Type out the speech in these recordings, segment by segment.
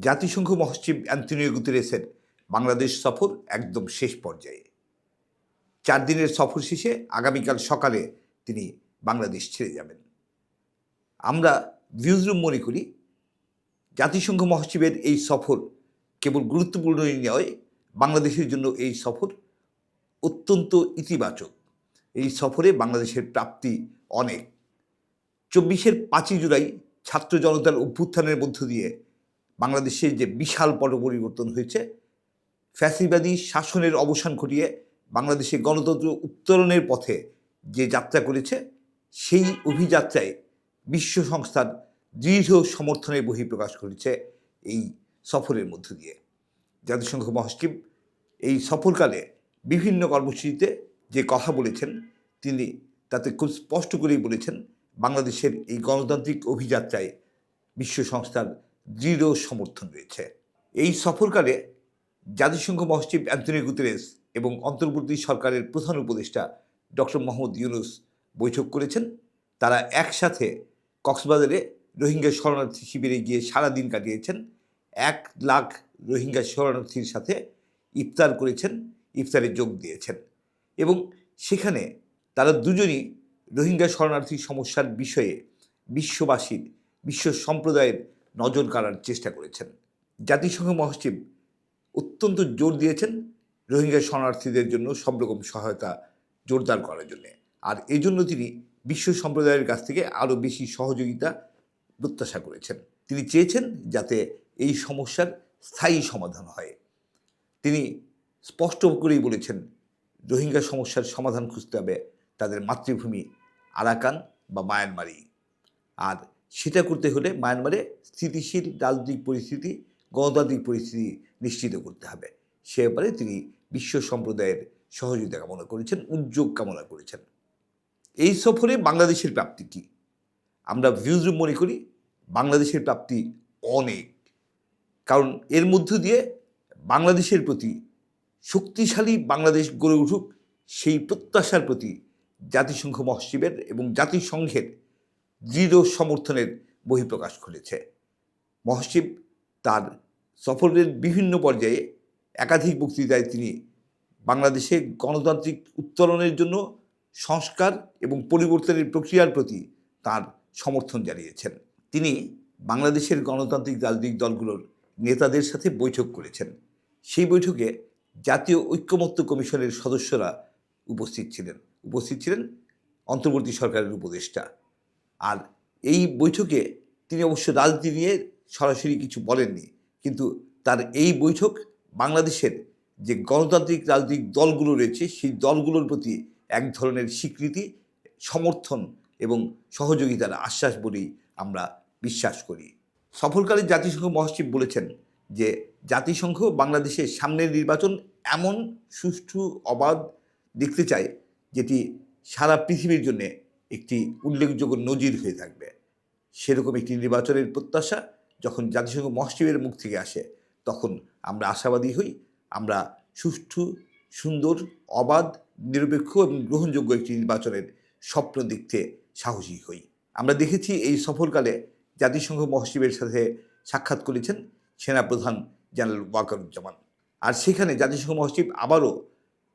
জাতিসংঘ মহাসচিব অ্যান্টনিও গুতেরেসের বাংলাদেশ সফর একদম শেষ পর্যায়ে। চার দিনের সফর শেষে আগামীকাল সকালে তিনি বাংলাদেশ ছেড়ে যাবেন। আমরা ভিউজরুম মনে করি, জাতিসংঘ মহাসচিবের এই সফর কেবল গুরুত্বপূর্ণই নয়, বাংলাদেশের জন্য এই সফর অত্যন্ত ইতিবাচক। এই সফরে বাংলাদেশের প্রাপ্তি অনেক। চব্বিশের পাঁচই জুলাই ছাত্র জনতার অভ্যুত্থানের মধ্য দিয়ে বাংলাদেশে যে বিশাল পট পরিবর্তন হয়েছে, ফ্যাসিবাদী শাসনের অবসান ঘটিয়ে বাংলাদেশে গণতন্ত্র উত্তরণের পথে যে যাত্রা করেছে, সেই অভিযাত্রায় বিশ্ব সংস্থার দৃঢ় সমর্থনের বহিঃপ্রকাশ করেছে এই সফরের মধ্য দিয়ে। জাতিসংঘ মহাসচিব এই সফরকালে বিভিন্ন কর্মসূচিতে যে কথা বলেছেন, তিনি তাতে খুব স্পষ্ট করেই বলেছেন, বাংলাদেশের এই গণতান্ত্রিক অভিযাত্রায় বিশ্ব সংস্থার দৃঢ় সমর্থন রয়েছে। এই সফরকালে জাতিসংঘ মহাসচিব অ্যান্টনি গুতেরেস এবং অন্তর্বর্তী সরকারের প্রধান উপদেষ্টা ডক্টর মোহাম্মদ ইউনুস বৈঠক করেছেন। তারা একসাথে কক্সবাজারে রোহিঙ্গা শরণার্থী শিবিরে গিয়ে সারা দিন কাটিয়েছেন। এক লাখ রোহিঙ্গা শরণার্থীর সাথে ইফতার করেছেন, ইফতারে যোগ দিয়েছেন। এবং সেখানে তারা দুজনই রোহিঙ্গা শরণার্থী সমস্যার বিষয়ে বিশ্ববাসীর, বিশ্ব সম্প্রদায়ের নজর কাড়ার চেষ্টা করেছেন। জাতিসংঘ মহাসচিব অত্যন্ত জোর দিয়েছেন রোহিঙ্গা শরণার্থীদের জন্য সব রকম সহায়তা জোরদার করার জন্য। আর এই জন্য তিনি বিশ্ব সম্প্রদায়ের কাছ থেকে আরও বেশি সহযোগিতা প্রত্যাশা করেছেন। তিনি চেয়েছেন যাতে এই সমস্যার স্থায়ী সমাধান হয়। তিনি স্পষ্ট করেই বলেছেন, রোহিঙ্গা সমস্যার সমাধান খুঁজতে হবে তাদের মাতৃভূমি আরাকান বা মায়ানমারি আর সেটা করতে হলে মায়ানমারে স্থিতিশীল রাজনৈতিক পরিস্থিতি, গণতান্ত্রিক পরিস্থিতি নিশ্চিত করতে হবে। সে ব্যাপারে তিনি বিশ্ব সম্প্রদায়ের সহযোগিতা কামনা করেছেন, উদ্যোগ কামনা করেছেন। এই সফরে বাংলাদেশের প্রাপ্তি কী? আমরা ভিউজরুম মনে করি, বাংলাদেশের প্রাপ্তি অনেক। কারণ এর মধ্য দিয়ে বাংলাদেশের প্রতি শক্তিশালী বাংলাদেশ গড়ে উঠুক, সেই প্রত্যাশার প্রতি জাতিসংঘ মহাসচিবের এবং জাতিসংঘের দৃঢ় সমর্থনের বহিঃপ্রকাশ ঘটেছে। মহাসচিব তার সফরের বিভিন্ন পর্যায়ে একাধিক বক্তৃতায় তিনি বাংলাদেশে গণতান্ত্রিক উত্তরণের জন্য সংস্কার এবং পরিবর্তনের প্রক্রিয়ার প্রতি তার সমর্থন জানিয়েছেন। তিনি বাংলাদেশের গণতান্ত্রিক রাজনৈতিক দলগুলোর নেতাদের সাথে বৈঠক করেছেন। সেই বৈঠকে জাতীয় ঐক্যমত্য কমিশনের সদস্যরা উপস্থিত ছিলেন। উপস্থিত ছিলেন অন্তর্বর্তী সরকারের উপদেষ্টা। আর এই বৈঠকে তিনি অবশ্য রাজনীতি নিয়ে সরাসরি কিছু বলেননি, কিন্তু তার এই বৈঠক বাংলাদেশের যে গণতান্ত্রিক রাজনৈতিক দলগুলো রয়েছে, সেই দলগুলোর প্রতি এক ধরনের স্বীকৃতি, সমর্থন এবং সহযোগিতার আশ্বাস বলেই আমরা বিশ্বাস করি। সফরকালে জাতিসংঘ মহাসচিব বলেছেন যে জাতিসংঘ বাংলাদেশের সামনের নির্বাচন এমন সুষ্ঠু অবাধ দেখতে চায়, যেটি সারা পৃথিবীর জন্যে একটি উল্লেখযোগ্য নজির হয়ে থাকবে। সেরকম একটি নির্বাচনের প্রত্যাশা যখন জাতিসংঘ মহাসচিবের মুখ থেকে আসে, তখন আমরা আশাবাদী হই, আমরা সুষ্ঠু, সুন্দর, অবাধ, নিরপেক্ষ এবং গ্রহণযোগ্য একটি নির্বাচনের স্বপ্ন দেখতে সাহসী হই। আমরা দেখেছি এই সফরকালে জাতিসংঘ মহাসচিবের সাথে সাক্ষাৎ করেছেন সেনাপ্রধান জেনারেল ওয়াকারুজ্জামান। আর সেখানে জাতিসংঘ মহাসচিব আবারও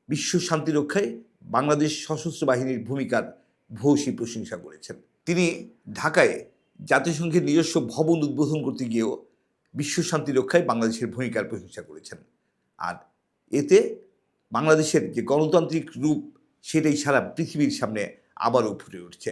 বিশ্ব শান্তি রক্ষায় বাংলাদেশ সশস্ত্র বাহিনীর ভূমিকার ভূয়সী প্রশংসা করেছেন। তিনি ঢাকায় জাতিসংঘের নিজস্ব ভবন উদ্বোধন করতে গিয়েও বিশ্ব শান্তি রক্ষায় বাংলাদেশের ভূমিকার প্রশংসা করেছেন। আর এতে বাংলাদেশের যে গণতান্ত্রিক রূপ, সেটাই সারা পৃথিবীর সামনে আবারও ফুটে উঠছে।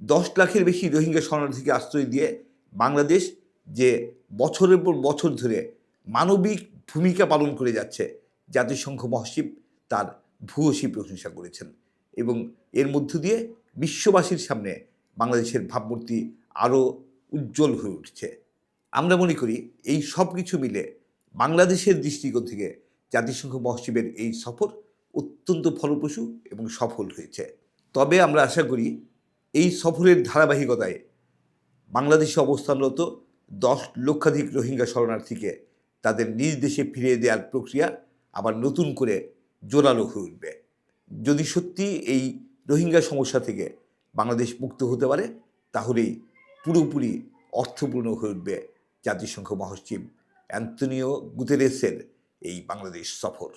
দশ লাখের বেশি রোহিঙ্গা শরণার্থীকে আশ্রয় দিয়ে বাংলাদেশ যে বছরের পর বছর ধরে মানবিক ভূমিকা পালন করে যাচ্ছে, জাতিসংঘ মহাসচিব তার ভূয়সী প্রশংসা করেছেন এবং এর মধ্য দিয়ে বিশ্ববাসীর সামনে বাংলাদেশের ভাবমূর্তি আরও উজ্জ্বল হয়ে উঠছে। আমরা মনে করি এই সব কিছু মিলে বাংলাদেশের দৃষ্টিকোণ থেকে জাতিসংঘ মহাসচিবের এই সফর অত্যন্ত ফলপ্রসূ এবং সফল হয়েছে। তবে আমরা আশা করি এই সফরের ধারাবাহিকতায় বাংলাদেশে অবস্থানরত দশ লক্ষাধিক রোহিঙ্গা শরণার্থীকে তাদের নিজ দেশে ফিরিয়ে দেওয়ার প্রক্রিয়া আবার নতুন করে জোরালো হয়ে উঠবে। যদি সত্যি এই রোহিঙ্গা সমস্যা থেকে বাংলাদেশ মুক্ত হতে পারে, তাহলেই পুরোপুরি অর্থপূর্ণ হয়ে উঠবে জাতিসংঘ মহাসচিব অ্যান্তনিও গুতেরেসের এই বাংলাদেশ সফর।